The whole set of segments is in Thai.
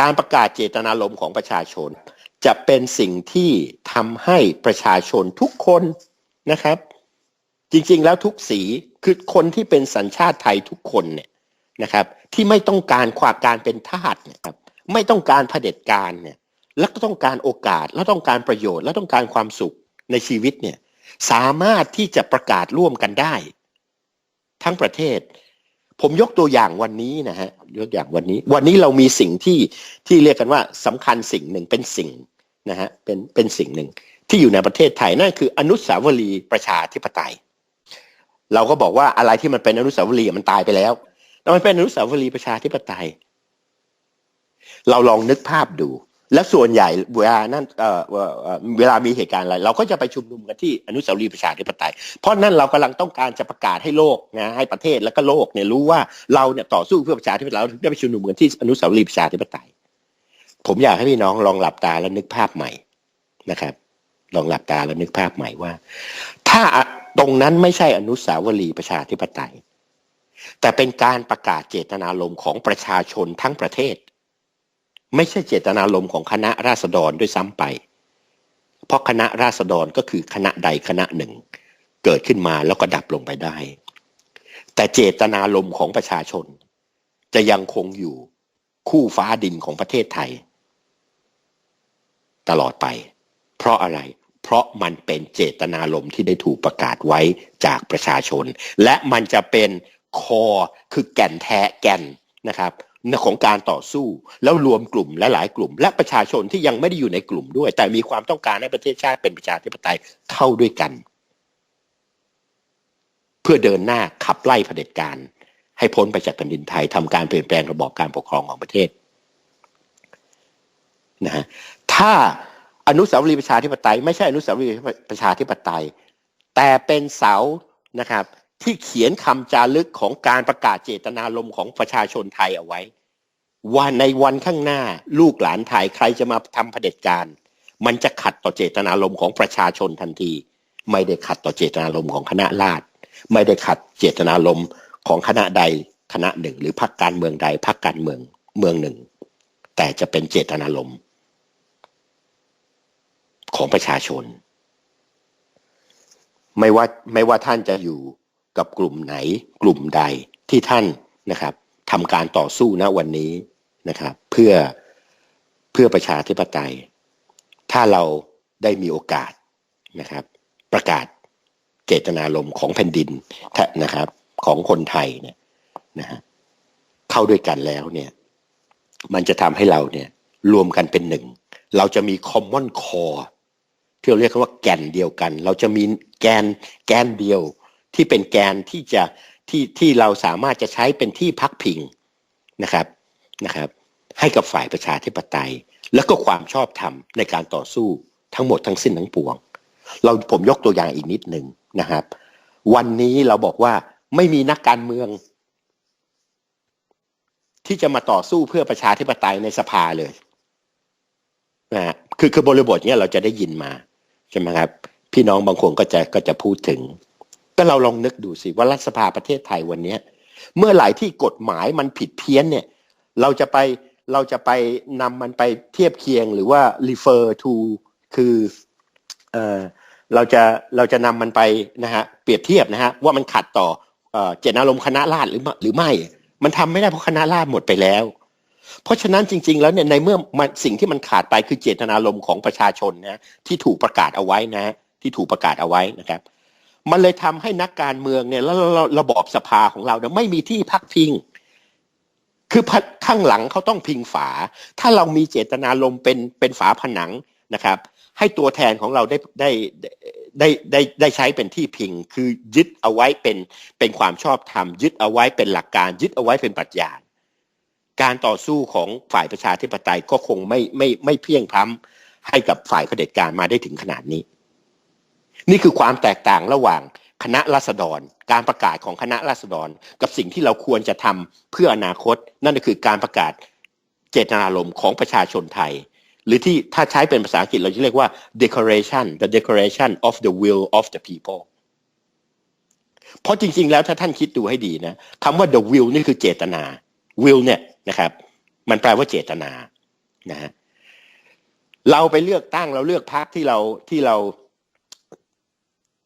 การประกาศเจตนารมณ์ของประชาชน จะเป็นสิ่งที่ทำให้ประชาชนทุกคนนะครับ จริงๆแล้วทุกสีคือคนที่เป็นสัญชาติไทยทุกคนเนี่ยนะครับ ที่ไม่ต้องการความการเป็นทาสเนี่ยครับไม่ต้องการเผด็จการเนี่ยแล้วก็ต้องการโอกาสแล้วต้องการประโยชน์ แล้วต้องการความสุขในชีวิตเนี่ยสามารถที่จะประกาศร่วมกันได้ ทั้งประเทศ ผมยกตัวอย่างวันนี้นะฮะยกอย่างวันนี้ วันนี้เรามีสิ่งที่ที่เรียกกันว่าสำคัญสิ่งหนึ่งเป็นสิ่งนะฮะเป็นเป็นสิ่งหนึ่งที่อยู่ในประเทศไทยนั่นคืออนุสาวรีย์ประชาธิปไตย เราก็บอกว่าอะไรที่มันเป็นอนุสาวรีย์มันตายไปแล้วแต่มันเป็นอนุสาวรีย์ประชาธิปไตย เราลองนึกภาพดู แล้วส่วนใหญ่เวลานั่นเอ่อเวลามีเหตุการณ์อะไร เราก็จะไปชุมนุมกันที่อนุสาวรีย์ประชาธิปไตย เพราะนั่นเรากำลังต้องการจะประกาศให้โลกนะให้ประเทศแล้วก็โลกเนี่ยรู้ว่าเราเนี่ยต่อสู้เพื่อประชาธิปไตยเราได้ไปชุมนุมกันที่อนุสาวรีย์ประชาธิปไตย ผมอยากให้พี่น้องลองหลับตาแล้วนึกภาพใหม่นะครับ ลองหลับตาแล้วนึกภาพใหม่ว่า ถ้าตรงนั้นไม่ใช่อนุสาวรีย์ประชาธิปไตย แต่เป็นการประกาศเจตนารมณ์ของประชาชนทั้งประเทศ ไม่ใช่เจตนารมณ์ของคณะราษฎรด้วยซ้ำไป เพราะคณะราษฎรก็คือคณะใดคณะหนึ่ง เกิดขึ้นมาแล้วก็ดับลงไปได้ แต่เจตนารมณ์ของประชาชน จะยังคงอยู่คู่ฟ้าดินของประเทศไทย ตลอดไป เพราะอะไร เพราะมันเป็นเจตนารมณ์ที่ได้ถูกประกาศไว้จากประชาชน และมันจะเป็นคอคือแก่นแท้แก่นนะครับ ของการต่อสู้ แล้วรวมกลุ่มและหลายกลุ่ม และประชาชนที่ยังไม่ได้อยู่ในกลุ่มด้วย แต่มีความต้องการให้ประเทศชาติเป็นประชาธิปไตยเข้าด้วยกัน เพื่อเดินหน้าขับไล่เผด็จการ ให้พ้นไปจากแผ่นดินไทยทำการเปลี่ยนแปลงระบอบการปกครองของประเทศนะฮะถ้าอนุสาวรีย์ประชาธิปไตย ไม่ใช่อนุสาวรีย์ประชาธิปไตย แต่เป็นเสานะครับ ที่เขียนคำจารึกของการประกาศเจตนารมณ์ของประชาชนไทยเอาไว้ ว่าในวันข้างหน้าลูกหลานไทยใครจะมาทำเผด็จการ มันจะขัดต่อเจตนารมณ์ของประชาชนทันที ไม่ได้ขัดต่อเจตนารมณ์ของคณะราษฎรไม่ได้ขัดเจตนารมณ์ของคณะใดคณะหนึ่ง หรือพรรคการเมืองใดพรรคการเมืองเมืองหนึ่ง แต่จะเป็นเจตนารมณ์ของประชาชน ไม่ว่าไม่ว่าท่านจะอยู่ กับกลุ่มไหนกลุ่มใดที่ท่านนะครับทำการต่อสู้ณวันนี้นะครับ เพื่อเพื่อประชาธิปไตย ถ้าเราได้มีโอกาสนะครับ ประกาศเจตนารมณ์ของแผ่นดินนะครับ ของคนไทยเนี่ยนะฮะเข้าด้วยกันแล้วเนี่ย มันจะทำให้เราเนี่ยรวมกันเป็นหนึ่ง เราจะมี common core ที่เราเรียกว่าแกนเดียวกัน เราจะมีแกนแกนเดียว ที่เป็นแกนที่จะที่ที่เราสามารถจะใช้เป็นที่พักพิงนะครับนะครับ ให้กับฝ่ายประชาธิปไตย แล้วก็ความชอบธรรมในการต่อสู้ทั้งหมดทั้งสิ้นทั้งปวง เราผมยกตัวอย่างอีกนิดหนึ่งนะครับ วันนี้เราบอกว่าไม่มีนักการเมือง ที่จะมาต่อสู้เพื่อประชาธิปไตยในสภาเลยนะคือคือบริบทเนี้ยเราจะได้ยินมาใช่ไหมครับ พี่น้องบางคนก็จะก็จะพูดถึง ก็เราลองนึกดูสิว่ารัฐสภาประเทศไทยวันนี้เมื่อไหร่ที่กฎหมายมันผิดเพี้ยนเนี่ย เราจะไปเราจะไปนำมันไปเทียบเคียงหรือว่า refer to คือเออเราจะเราจะนำมันไปนะฮะเปรียบเทียบนะฮะว่ามันขัดต่อเจตนารมณ์คณะราษฎรหรือหรือไม่ มันทำไม่ได้เพราะคณะราษฎรหมดไปแล้ว เพราะฉะนั้นจริง ๆ แล้วเนี่ยในเมื่อมันสิ่งที่มันขาดไปคือเจตนารมณ์ของประชาชนนะที่ถูกประกาศเอาไว้นะที่ถูกประกาศเอาไว้นะครับ มันเลยทำให้นักการเมืองเนี่ยแล้วระบอบสภาของเราเนี่ยไม่มีที่พักพิง คือข้างหลังเขาต้องพิงฝา ถ้าเรามีเจตนารมเป็นเป็นฝาผนังนะครับ ให้ตัวแทนของเราได้ได้ได้ได้ได้ใช้เป็นที่พิง คือยึดเอาไว้เป็นเป็นความชอบธรรมยึดเอาไว้เป็นหลักการ ยึดเอาไว้เป็นปรัชญาการต่อสู้ของฝ่ายประชาธิปไตยก็คงไม่ไม่ไม่เพียงพร้ำให้กับฝ่ายเผด็จการมาได้ถึงขนาดนี้ นี่คือความแตกต่างระหว่างคณะรัษฎร การประกาศของคณะรัษฎร กับสิ่งที่เราควรจะทำเพื่ออนาคต นั่นก็คือการประกาศเจตนารมณ์ของประชาชนไทย หรือที่ถ้าใช้เป็นภาษาอังกฤษเราจะเรียกว่า declaration the declaration of the will of the people เพราะจริงๆแล้วถ้าท่านคิดดูให้ดีนะคำว่า the will นี่คือเจตนา will เนี่ยนะครับ มันแปลว่าเจตนานะฮะเราไปเลือกตั้งเราเลือกพรรคที่เราที่เรา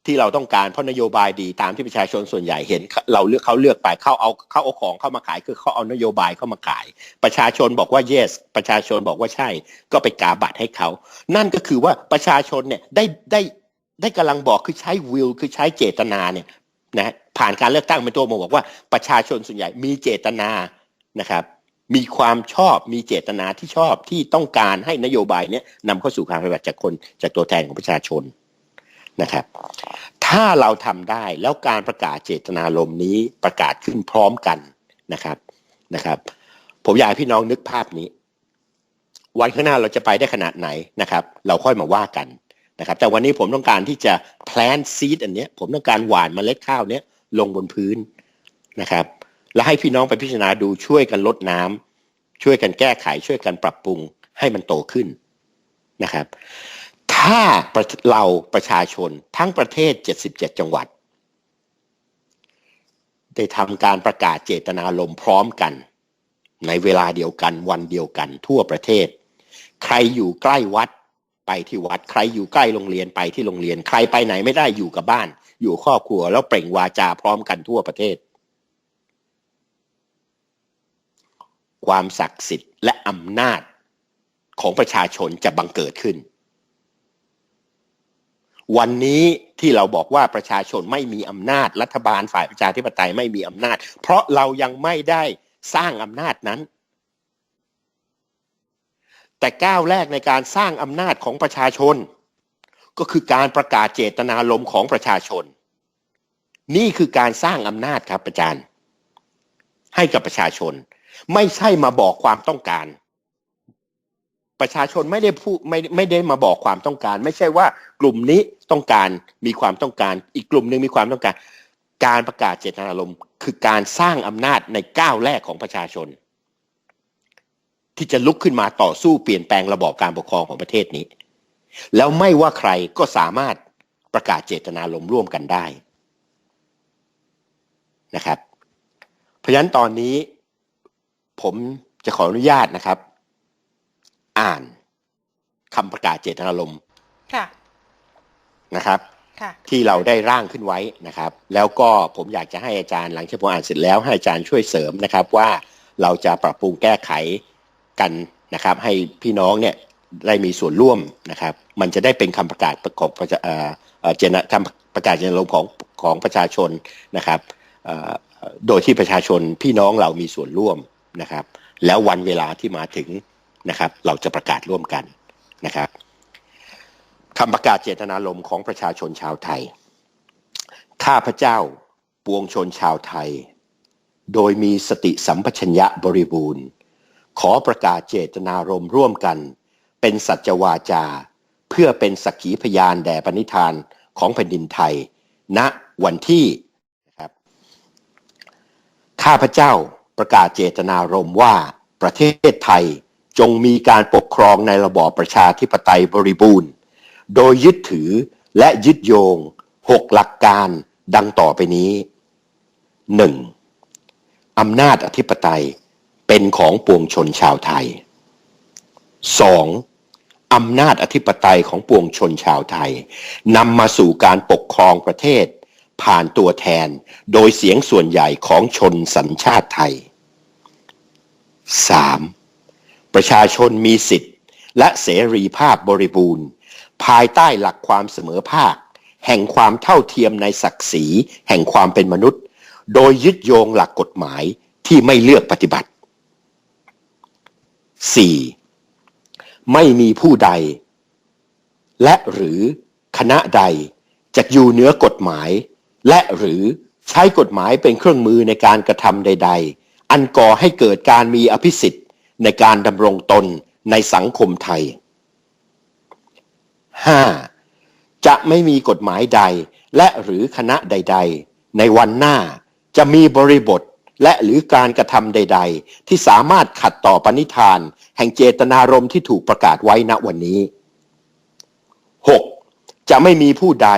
ที่เราต้องการเพราะนโยบายดีตามที่ประชาชนส่วนใหญ่เห็น เราเลือกเขาเลือกไปเขาเอาเขาเอาของเข้ามาขายคือเขาเอานโยบายเข้ามาขาย ประชาชนบอกว่า yes ประชาชนบอกว่าใช่ ก็ไปกาบัตรให้เขา นั่นก็คือว่าประชาชนเนี่ยได้ได้ได้กำลังบอกคือใช้ will คือใช้เจตนาเนี่ยนะผ่านการเลือกตั้งเป็นตัวมาบอกว่าประชาชนส่วนใหญ่มีเจตนานะครับมีความชอบมีเจตนาที่ชอบที่ต้องการให้นโยบายเนี้ยนำเข้าสู่การปฏิบัติจากคนจากตัวแทนของประชาชน นะครับ ถ้าเราทำได้แล้วการประกาศเจตนารมณ์นี้ประกาศขึ้นพร้อมกันนะครับนะครับ ผมอยากให้พี่น้องนึกภาพนี้ วันข้างหน้าเราจะไปได้ขนาดไหนนะครับ เราค่อยมาว่ากันนะครับ แต่วันนี้ผมต้องการที่จะ plant seed อันเนี้ยผมต้องการหว่านเมล็ดข้าวเนี้ยลงบนพื้นนะครับ แล้วให้พี่น้องไปพิจารณาดูช่วยกันลดน้ำช่วยกันแก้ไข ช่วยกันปรับปรุงให้มันโตขึ้นนะครับ ถ้าเราประชาชนทั้งประเทศ 77 จังหวัด ได้ทำการประกาศเจตนารมณ์พร้อมกัน ในเวลาเดียวกันวันเดียวกันทั่วประเทศ ใครอยู่ใกล้วัดไปที่วัด ใครอยู่ใกล้โรงเรียนไปที่โรงเรียน ใครไปไหนไม่ได้อยู่กับบ้าน อยู่ครอบครัวแล้วเปล่งวาจาพร้อมกันทั่วประเทศ ความศักดิ์สิทธิ์และอำนาจของประชาชนจะบังเกิดขึ้น วันนี้ที่เราบอกว่าประชาชนไม่มีอำนาจรัฐบาลฝ่ายประชาธิปไตยไม่มีอำนาจ เพราะเรายังไม่ได้สร้างอำนาจนั้น แต่ก้าวแรกในการสร้างอำนาจของประชาชน ก็คือการประกาศเจตนารมณ์ของประชาชน นี่คือการสร้างอำนาจครับอาจารย์ ให้กับประชาชน ไม่ใช่มาบอกความต้องการ ประชาชนไม่ได้พูดไม่ไม่ได้มาบอกความต้องการ ไม่ใช่ว่ากลุ่มนี้ต้องการมีความต้องการ อีกกลุ่มหนึ่งมีความต้องการ การประกาศเจตนารมณ์คือการสร้างอำนาจในก้าวแรกของประชาชน ที่จะลุกขึ้นมาต่อสู้เปลี่ยนแปลงระบอบการปกครองของประเทศนี้ แล้วไม่ว่าใครก็สามารถประกาศเจตนารมณ์ร่วมกันได้นะครับ เพราะฉะนั้นตอนนี้ผมจะขออนุญาตนะครับ อ่านคำประกาศเจตนารมณ์ค่ะนะครับค่ะที่เราได้ร่างขึ้นไว้นะครับ แล้วก็ผมอยากจะให้อาจารย์หลังจากผมอ่านเสร็จแล้วให้อาจารย์ช่วยเสริมนะครับ ว่าเราจะปรับปรุงแก้ไขกันนะครับ ให้พี่น้องเนี่ยได้มีส่วนร่วมนะครับ มันจะได้เป็นคำประกาศของประชาเอ่อเอ่อเจตคำประกาศเจตนารมณ์ของของประชาชนนะครับเอ่อโดยที่ประชาชนพี่น้องเรามีส่วนร่วมนะครับ แล้ววันเวลาที่มาถึง นะครับ เราจะประกาศร่วมกันนะครับคำประกาศเจตนารมณ์ของประชาชนชาวไทย ข้าพเจ้าปวงชนชาวไทย โดยมีสติสัมปชัญญะบริบูรณ์ ขอประกาศเจตนารมณ์ร่วมกัน เป็นสัจวาจา เพื่อเป็นสักขีพยานแด่ปณิธานของแผ่นดินไทย ณวันที่ครับข้าพเจ้าประกาศเจตนารมณ์ว่าประเทศไทย จงมีการปกครองในระบอบประชาธิปไตยบริบูรณ์ โดยยึดถือและยึดโยงหกหลักการดังต่อไปนี้ 1. อำนาจอธิปไตยเป็นของปวงชนชาวไทย 2. อำนาจอธิปไตยของปวงชนชาวไทยนำมาสู่การปกครองประเทศ ผ่านตัวแทนโดยเสียงส่วนใหญ่ของชนสัญชาติไทย 3. ประชาชนมีสิทธิและเสรีภาพบริบูรณ์ ภายใต้หลักความเสมอภาค แห่งความเท่าเทียมในศักดิ์ศรี แห่งความเป็นมนุษย์ โดยยึดโยงหลักกฎหมายที่ไม่เลือกปฏิบัติ 4. ไม่มีผู้ใด และหรือคณะใดจะอยู่เหนือกฎหมาย และหรือใช้กฎหมายเป็นเครื่องมือในการกระทำใด ๆ อันก่อให้เกิดการมีอภิสิทธิ ในการดำรงตนในสังคมไทย 5. จะไม่มีกฎหมายใดและหรือคณะใด ๆ ในวันหน้าจะมีบริบทและหรือการกระทำใด ๆ ที่สามารถขัดต่อปณิธาน แห่งเจตนารมณ์ที่ถูกประกาศไว้ณวันนี้ 6. จะไม่มีผู้ใด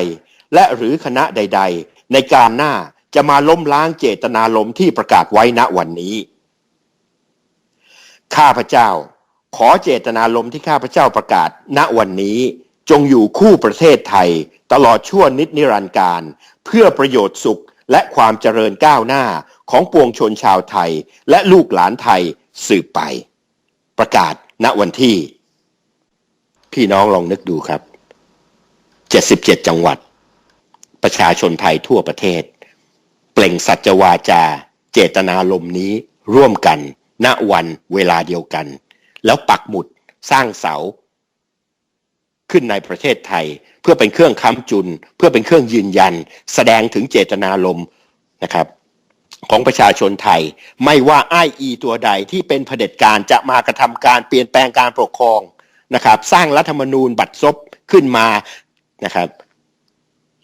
และหรือคณะใด ๆ ในการหน้าจะมาล้มล้างเจตนารมณ์ที่ประกาศไว้ณวันนี้ ข้าพเจ้า ขอเจตนารมณ์ที่ข้าพเจ้าประกาศ ณวันนี้จงอยู่คู่ประเทศไทย ตลอดชั่วนิดนิรันดร์การ เพื่อประโยชน์สุขและความเจริญก้าวหน้าของปวงชนชาวไทย และลูกหลานไทยสืบไป ประกาศณวันที่ พี่น้องลองนึกดูครับ 77 จังหวัด ประชาชนไทยทั่วประเทศ เปล่งสัจวาจา เจตนารมณ์นี้ร่วมกัน ณวันเวลาเดียวกัน แล้วปักหมุดสร้างเสา ขึ้นในประเทศไทย เพื่อเป็นเครื่องค้ำจุน เพื่อเป็นเครื่องยืนยัน แสดงถึงเจตนารมณ์นะครับของประชาชนไทย ไม่ว่าไออีตัวใดที่เป็นเผด็จการจะมากระทำการเปลี่ยนแปลงการปกครองนะครับสร้างรัฐธรรมนูญบัตรซบขึ้นมานะครับ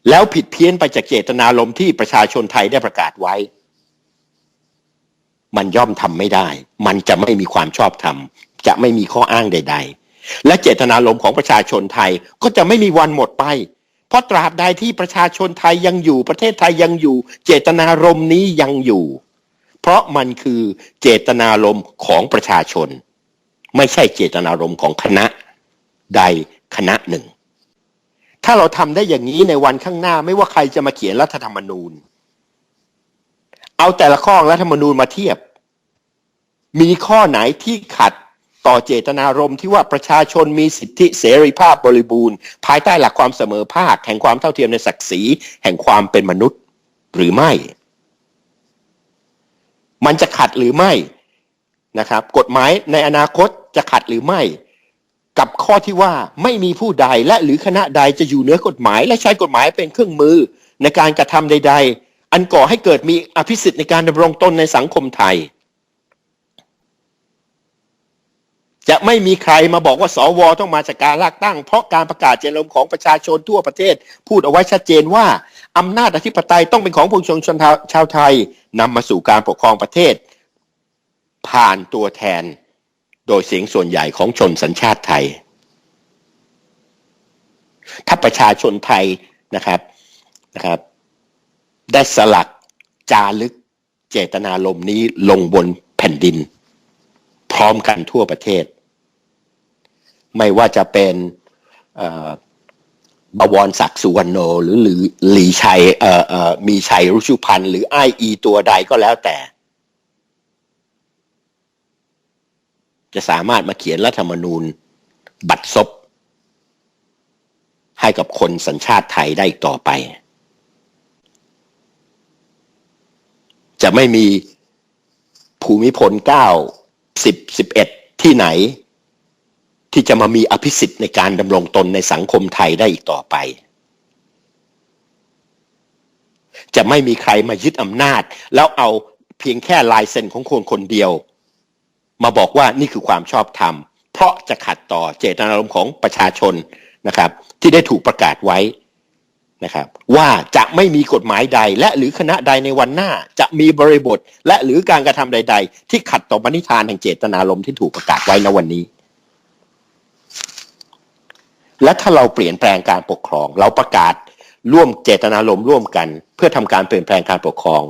แล้วผิดเพี้ยนไปจากเจตนารมณ์ที่ประชาชนไทยได้ประกาศไว้ มันย่อมทำไม่ได้ มันจะไม่มีความชอบธรรม จะไม่มีข้ออ้างใด ๆ และเจตนารมณ์ของประชาชนไทยก็จะไม่มีวันหมดไป เพราะตราบใดที่ประชาชนไทยยังอยู่ ประเทศไทยยังอยู่ เจตนารมณ์นี้ยังอยู่ เพราะมันคือเจตนารมณ์ของประชาชน ไม่ใช่เจตนารมณ์ของคณะใดคณะหนึ่ง ถ้าเราทำได้อย่างนี้ในวันข้างหน้าไม่ว่าใครจะมาเขียนรัฐธรรมนูญ เอาแต่ละข้อรัฐธรรมนูญมาเทียบ มีข้อไหนที่ขัดต่อเจตนารมณ์ที่ว่าประชาชนมีสิทธิเสรีภาพบริบูรณ์ ภายใต้หลักความเสมอภาค แห่งความเท่าเทียมในศักดิ์ศรีแห่งความเป็นมนุษย์หรือไม่ มันจะขัดหรือไม่นะครับ กฎหมายในอนาคตจะขัดหรือไม่ กับข้อที่ว่าไม่มีผู้ใดและหรือคณะใดจะอยู่เหนือกฎหมาย และใช้กฎหมายเป็นเครื่องมือในการกระทำใด ๆ อันก่อให้เกิดมีอภิสิทธิ์ในการดำรงตนในสังคมไทย จะไม่มีใครมาบอกว่าสวต้องมาจากการลือกตั้ง เพราะการประกาศเจรมณ์ของประชาชนทั่วประเทศ พูดเอาไว้ชัดเจนว่า อำนาจอธิปไตยต้องเป็นของปวงชนชนชาวไทยนำมาสู่การปกครองประเทศ ผ่านตัวแทน โดยเสียงส่วนใหญ่ของชนสัญชาติไทย ถ้าประชาชนไทยนะครับนะครับ ได้สลักจารึกเจตนารมณ์นี้ลงบนแผ่นดิน พร้อมกันทั่วประเทศ ไม่ว่าจะเป็นบวรศักดิ์สุวรรณโนหรือหรือหลีชัยเอ่อเอ่อมีชัยรุชุพันธ์หรือไออีตัวใดก็แล้วแต่ จะสามารถมาเขียนรัฐธรรมนูญบัตรซบให้กับคนสัญชาติไทยได้ต่อไป จะไม่มีภูมิพลเก้าสิบสิบเอ็ดที่ไหน ที่จะมามีอภิสิทธิ์ในการดำรงตนในสังคมไทยได้อีกต่อไป จะไม่มีใครมายึดอำนาจ แล้วเอาเพียงแค่ลายเซ็นของคนคนเดียว มาบอกว่านี่คือความชอบธรรม เพราะจะขัดต่อเจตนารมณ์ของประชาชนนะครับ ที่ได้ถูกประกาศไว้ นะครับว่าจะไม่มีกฎหมายใด และหรือคณะใดในวันหน้าจะมีบริบท และหรือการกระทำใด ๆ ที่ขัดต่อบันิธานแห่งเจตนารมณ์ที่ถูกประกาศไว้ในวันนี้ และถ้าเราเปลี่ยนแปลงการปกครอง เราประกาศร่วมเจตนารมณ์ร่วมกัน เพื่อทำการเปลี่ยนแปลงการปกครอง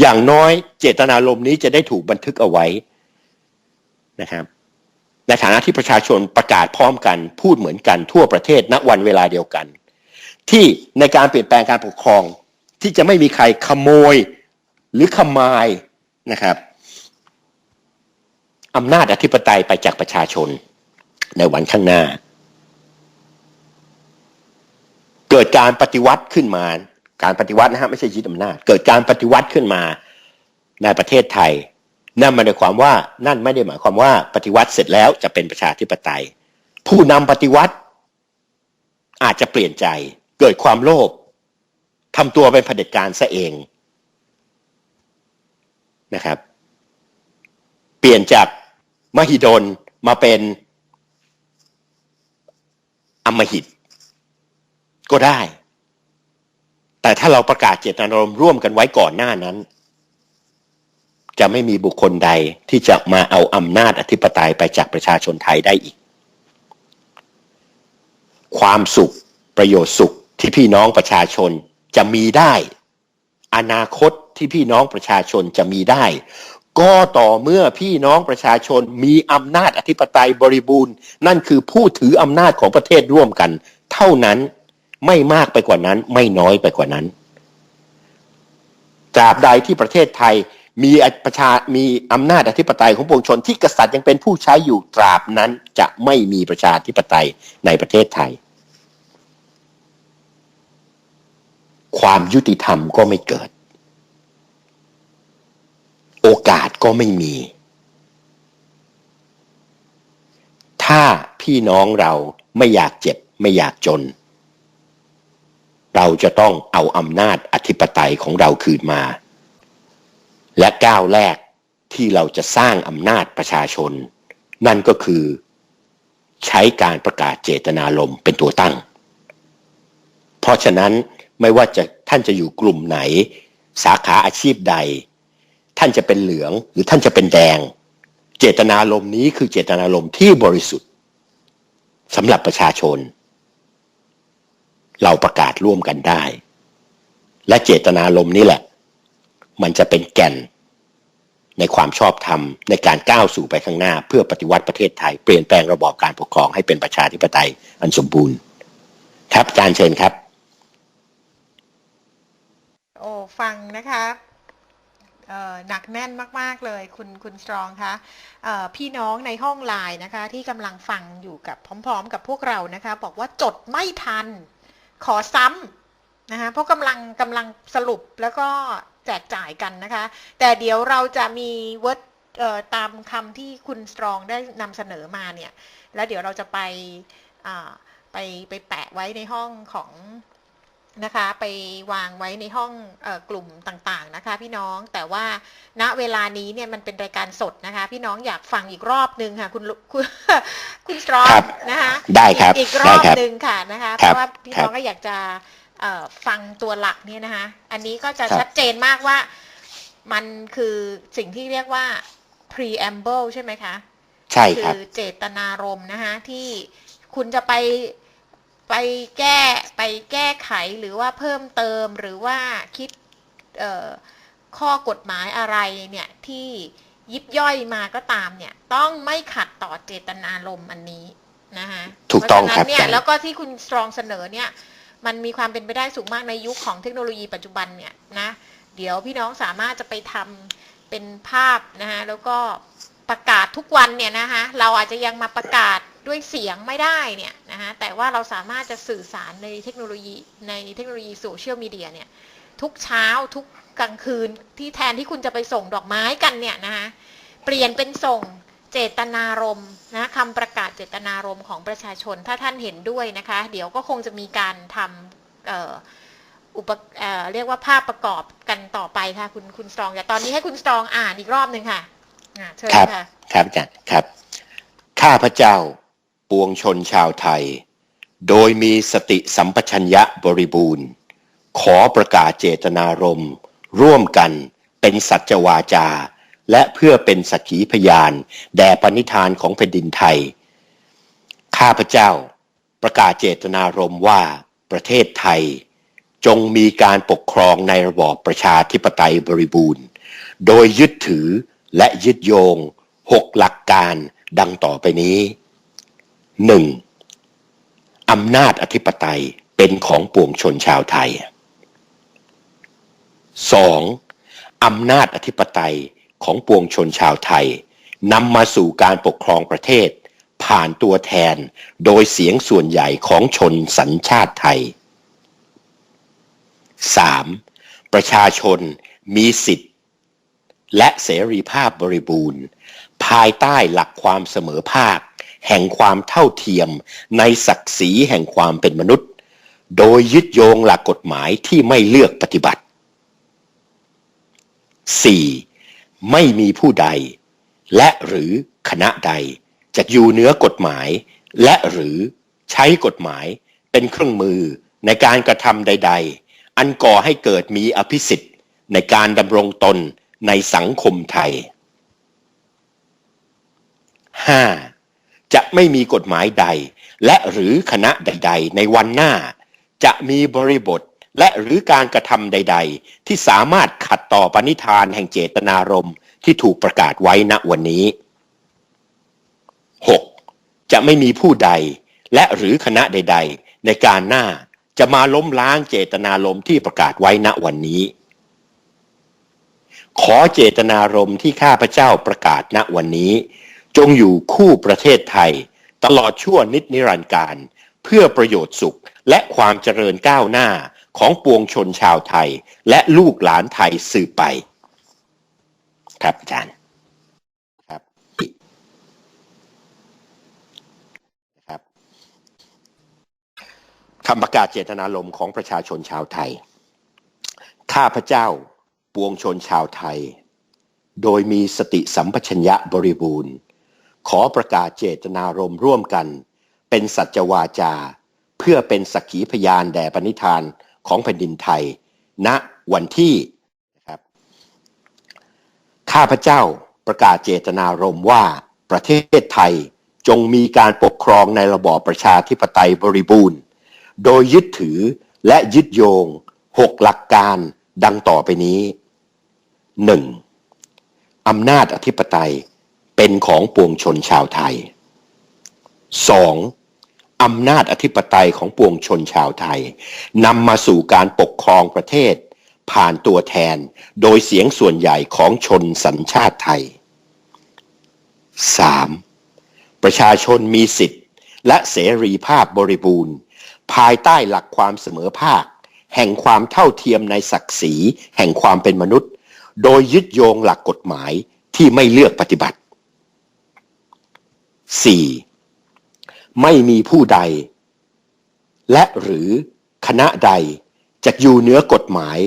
อย่างน้อยเจตนารมณ์นี้จะได้ถูกบันทึกเอาไว้นะครับในฐานะที่ประชาชนประกาศพร้อมกัน พูดเหมือนกันทั่วประเทศณวันเวลาเดียวกัน ที่ในการเปลี่ยนแปลงการปกครอง ที่จะไม่มีใครขโมยหรือขมายนะครับอำนาจอธิปไตยไปจากประชาชนในวันข้างหน้า เกิดการปฏิวัติขึ้นมา การปฏิวัตินะฮะไม่ใช่ยึดอำนาจ เกิดการปฏิวัติขึ้นมาในประเทศไทย นั่นหมายความว่านั่นไม่ได้หมายความว่าปฏิวัติเสร็จแล้วจะเป็นประชาธิปไตย ผู้นำปฏิวัติอาจจะเปลี่ยนใจ เกิดความโลภทำตัวเป็นเผด็จการซะเองนะครับ เปลี่ยนจากมหิดลมาเป็นอมหิต ก็ได้ แต่ถ้าเราประกาศเจตนารมณ์ร่วมกันไว้ก่อนหน้านั้น จะไม่มีบุคคลใดที่จะมาเอาอำนาจอธิปไตยไปจากประชาชนไทยได้อีก ความสุขประโยชน์สุข ที่พี่น้องประชาชนจะมีได้ อนาคตที่พี่น้องประชาชนจะมีได้ ก็ต่อเมื่อพี่น้องประชาชนมีอำนาจอธิปไตยบริบูรณ์ นั่นคือผู้ถืออำนาจของประเทศร่วมกัน เท่านั้นไม่มากไปกว่านั้น ไม่น้อยไปกว่านั้นตราบใดที่ประเทศไทยมีประชา มีอำนาจอธิปไตยของปวงชนที่กษัตริย์ยังเป็นผู้ใช้อยู่ตราบนั้นจะไม่มีประชาธิปไตยในประเทศไทย ความยุติธรรมก็ไม่เกิด โอกาสก็ไม่มี ถ้าพี่น้องเราไม่อยากเจ็บไม่อยากจน เราจะต้องเอาอำนาจอธิปไตยของเราคืนมา และก้าวแรกที่เราจะสร้างอำนาจประชาชน นั่นก็คือ ใช้การประกาศเจตนารมณ์เป็นตัวตั้ง เพราะฉะนั้น ไม่ว่าจะท่านจะอยู่กลุ่มไหน สาขาอาชีพใด ท่านจะเป็นเหลืองหรือท่านจะเป็นแดง เจตนารมณ์นี้คือเจตนารมณ์ที่บริสุทธิ์สำหรับประชาชน เราประกาศร่วมกันได้ และเจตนารมณ์นี้แหละ มันจะเป็นแก่นในความชอบธรรมในการก้าวสู่ไปข้างหน้า เพื่อปฏิวัติประเทศไทยเปลี่ยนแปลงระบอบการปกครองให้เป็นประชาธิปไตยอันสมบูรณ์ ครับอาจารย์เชิญครับ โอ้ฟังนะคะหนักแน่นมาก ๆ เลยคุณคุณสตรองคะพี่น้องในห้องไลน์นะคะ ที่กำลังฟังอยู่กับพร้อม ๆ กับพวกเรานะคะ บอกว่าจดไม่ทัน ขอซ้ำนะคะเพราะกำลังกำลังสรุปแล้วก็แจกจ่ายกันนะคะ แต่เดี๋ยวเราจะมีเวิร์ดตามคำที่คุณสตรองได้นำเสนอมาเนี่ย แล้วเดี๋ยวเราจะไปไปไปแปะไว้ในห้องของ นะคะ ไปวางไว้ในห้องอกลุ่มต่างๆนะคะ พี่น้องแต่ว่าณเวลานี้เนี่ยมันเป็นรายการสดนะคะ พี่น้องอยากฟังอีกรอบนึงค่ะ คุณคุณคุณสตรองนะคะได้ครับอีกรอบนึงค่ะนะคะเพราะว่าพี่น้องก็อยากจะฟังตัวหลักเนี่ยนะคะ อันนี้ก็จะชัดเจนมากว่ามันคือสิ่งที่เรียกว่า preamble ใช่ไหมคะ ใช่ครับ คือเจตนารมณ์นะคะที่คุณจะไป ไปแก้ไปแก้ไขหรือว่าเพิ่มเติมหรือว่าคิดข้อกฎหมายอะไรเนี่ยที่ยิบย่อยมาก็ตามเนี่ย ต้องไม่ขัดต่อเจตนารมณ์อันนี้นะคะถูกต้องครับเนี่ยแล้วก็ที่คุณสตรองเสนอเนี่ย มันมีความเป็นไปได้สูงมากในยุคของเทคโนโลยีปัจจุบันเนี่ยนะเดี๋ยวพี่น้องสามารถจะไปทำเป็นภาพนะคะแล้วก็ประกาศทุกวันเนี่ยนะคะเราอาจจะยังมาประกาศ ด้วยเสียงไม่ได้เนี่ยนะคะแต่ว่าเราสามารถจะสื่อสารในเทคโนโลยีในเทคโนโลยีโซเชียลมีเดียเนี่ยทุกเช้าทุกกลางคืนที่แทนที่คุณจะไปส่งดอกไม้กันเนี่ยนะคะเปลี่ยนเป็นส่งเจตนารมณ์นะคำประกาศเจตนารมณ์ของประชาชนถ้าท่านเห็นด้วยนะคะ เดี๋ยวก็คงจะมีการทำอุปเเรียกว่าภาพประกอบกันต่อไปค่ะคุณคุณสตรองแต่ตอนนี้ให้คุณสตรองอ่านอีกรอบหนึ่งค่ะเชิญค่ะครับอาจารย์ครับ ข้าพเจ้า ปวงชนชาวไทย โดยมีสติสัมปชัญญะบริบูรณ์ ขอประกาศเจตนารมณ์ ร่วมกันเป็นสัจวาจา และเพื่อเป็นสักขีพยาน แด่ปณิธานของแผ่นดินไทย ข้าพเจ้า ประกาศเจตนารมณ์ว่าประเทศไทย จงมีการปกครองในระบอบประชาธิปไตยบริบูรณ์ โดยยึดถือและยึดโยงหกหลักการดังต่อไปนี้ 1. อำนาจอธิปไตยเป็นของปวงชนชาวไทย 2. อำนาจอธิปไตยของปวงชนชาวไทยนำมาสู่การปกครองประเทศ ผ่านตัวแทนโดยเสียงส่วนใหญ่ของชนสัญชาติไทย 3. ประชาชนมีสิทธิ์และเสรีภาพบริบูรณ์ ภายใต้หลักความเสมอภาค แห่งความเท่าเทียม ในศักดิ์ศรีแห่งความเป็นมนุษย์ โดยยึดโยงหลักกฎหมายที่ไม่เลือกปฏิบัติ 4. ไม่มีผู้ใด และหรือคณะใดจะอยู่เหนือกฎหมาย และหรือใช้กฎหมายเป็นเครื่องมือในการกระทำใด ๆ อันก่อให้เกิดมีอภิสิทธิ์ ในการดำรงตนในสังคมไทย 5. จะไม่มีกฎหมายใด และหรือคณะใด ๆ ในวันหน้า จะมีบริบทและหรือการกระทำใด ๆ ที่สามารถขัดต่อปณิธานแห่งเจตนารมณ์ที่ถูกประกาศไว้ณวันนี้ 6. จะไม่มีผู้ใด และหรือคณะใด ๆ ในการหน้าจะมาล้มล้างเจตนารมณ์ที่ประกาศไว้ณวันนี้ ขอเจตนารมณ์ที่ข้าพเจ้าประกาศณวันนี้ จงอยู่คู่ประเทศไทย ตลอดชั่วนิจนิรันดร์การ เพื่อประโยชน์สุขและความเจริญก้าวหน้าของปวงชนชาวไทย และลูกหลานไทยสืบไป ครับอาจารย์ครับครับคำประกาศเจตนารมณ์ของประชาชนชาวไทยข้าพเจ้าปวงชนชาวไทย โดยมีสติสัมปชัญญะบริบูรณ์ ขอประกาศเจตนารมณ์ร่วมกัน เป็นสัจวาจา เพื่อเป็นสักขีพยานแด่ปณิธานของแผ่นดินไทย ณวันที่นะครับข้าพเจ้าประกาศเจตนารมณ์ว่าประเทศไทยจงมีการปกครองในระบอบประชาธิปไตยบริบูรณ์ โดยยึดถือและยึดโยงหกหลักการดังต่อไปนี้ 1. อำนาจอธิปไตย เป็นของปวงชนชาวไทย 2. อำนาจอธิปไตยของปวงชนชาวไทยนำมาสู่การปกครองประเทศ ผ่านตัวแทนโดยเสียงส่วนใหญ่ของชนสัญชาติไทย 3. ประชาชนมีสิทธิ์และเสรีภาพบริบูรณ์ ภายใต้หลักความเสมอภาค แห่งความเท่าเทียมในศักดิ์ศรี แห่งความเป็นมนุษย์ โดยยึดโยงหลักกฎหมายที่ไม่เลือกปฏิบัติ 4. ไม่มีผู้ใด และหรือคณะใดจะอยู่เหนือกฎหมาย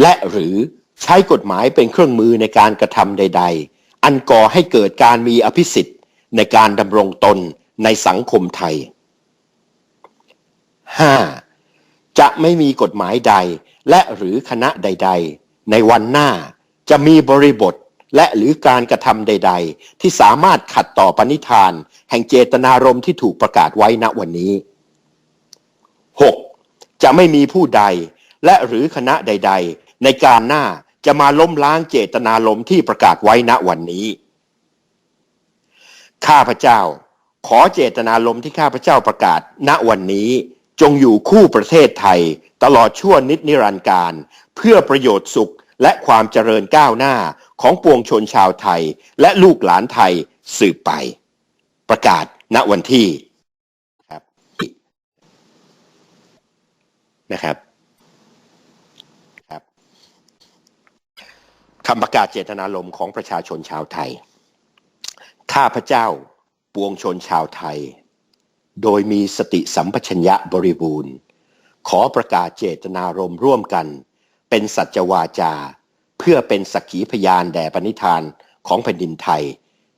และหรือใช้กฎหมายเป็นเครื่องมือในการกระทำใด ๆ อันก่อให้เกิดการมีอภิสิทธิ์ในการดำรงตนในสังคมไทย 5. จะไม่มีกฎหมายใด และหรือคณะใด ๆ ในวันหน้าจะมีบริบท และหรือการกระทำใด ๆ ที่สามารถขัดต่อปณิธาน แห่งเจตนารมณ์ที่ถูกประกาศไว้ณวันนี้ 6. จะไม่มีผู้ใดและหรือคณะใด ๆ ในการหน้าจะมาล้มล้างเจตนารมณ์ที่ประกาศไว้ณวันนี้ ข้าพเจ้า ขอเจตนารมณ์ที่ข้าพเจ้าประกาศ ณวันนี้ จงอยู่คู่ประเทศไทย ตลอดชั่วนิจนิรันดร์การ เพื่อประโยชน์สุขและความเจริญก้าวหน้า ของปวงชนชาวไทยและลูกหลานไทยสืบไป ประกาศณวันที่ครับนะครับครับคำประกาศเจตนารมณ์ของประชาชนชาวไทย ข้าพเจ้าปวงชนชาวไทย โดยมีสติสัมปชัญญะบริบูรณ์ ขอประกาศเจตนารมณ์ร่วมกัน เป็นสัจวาจา เพื่อเป็นสักขีพยานแด่ปณิธานของแผ่นดินไทย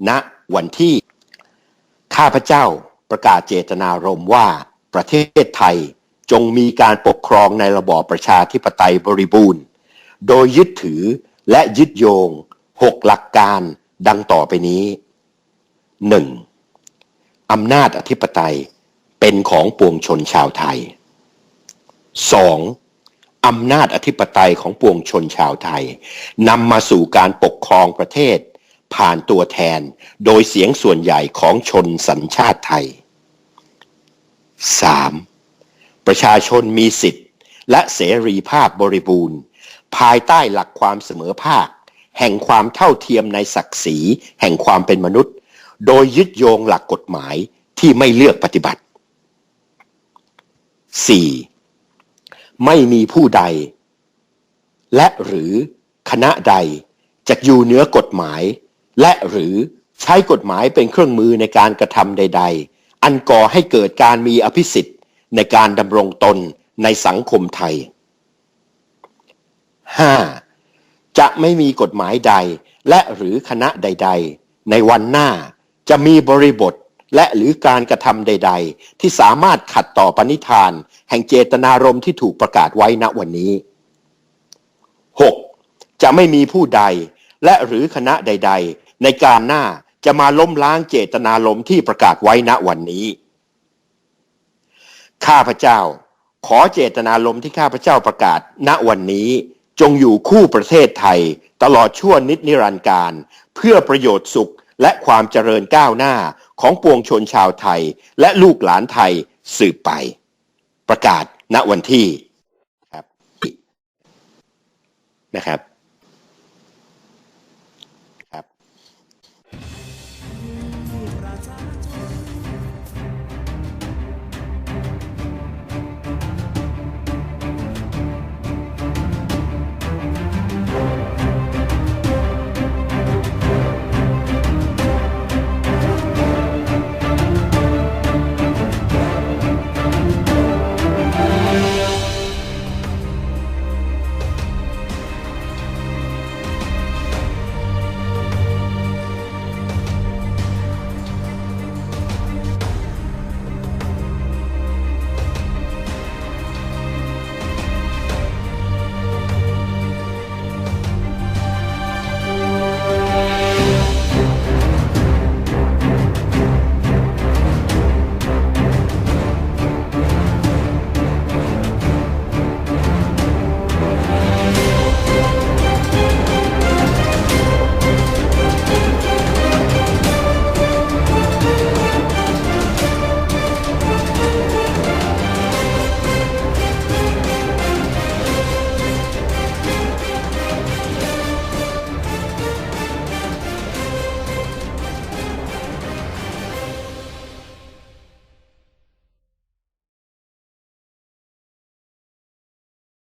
ณวันที่ข้าพเจ้าประกาศเจตนารมณ์ว่าประเทศไทยจงมีการปกครองในระบอบประชาธิปไตยบริบูรณ์ โดยยึดถือและยึดโยงหกหลักการดังต่อไปนี้ 1. อำนาจอธิปไตยเป็นของปวงชนชาวไทย 2. อำนาจอธิปไตยของปวงชนชาวไทยนำมาสู่การปกครองประเทศ ผ่านตัวแทนโดยเสียงส่วนใหญ่ของชนสัญชาติไทย 3. ประชาชนมีสิทธิ์และเสรีภาพบริบูรณ์ ภายใต้หลักความเสมอภาค แห่งความเท่าเทียมในศักดิ์ศรี แห่งความเป็นมนุษย์ โดยยึดโยงหลักกฎหมายที่ไม่เลือกปฏิบัติ 4. ไม่มีผู้ใด และหรือคณะใดจะอยู่เหนือกฎหมาย และหรือใช้กฎหมายเป็นเครื่องมือในการกระทำใด ๆ อันก่อให้เกิดการมีอภิสิทธิ์ในการดำรงตนในสังคมไทย 5. จะไม่มีกฎหมายใด และหรือคณะใด ๆ ในวันหน้าจะมีบริบท และหรือการกระทำใด ๆ ที่สามารถขัดต่อปณิธาน แห่งเจตนารมณ์ที่ถูกประกาศไว้ณวันนี้ 6. จะไม่มีผู้ใด และหรือคณะใด ๆ ในการหน้าจะมาล้มล้างเจตนารมณ์ที่ประกาศไว้ณวันนี้ ข้าพเจ้า ขอเจตนารมณ์ที่ข้าพเจ้าประกาศ ณวันนี้จงอยู่คู่ประเทศไทย ตลอดชั่วนิจนิรันดร์การ เพื่อประโยชน์สุขและความเจริญก้าวหน้า ของปวงชนชาวไทยและลูกหลานไทยสืบไป ประกาศณวันที่ครับนะครับ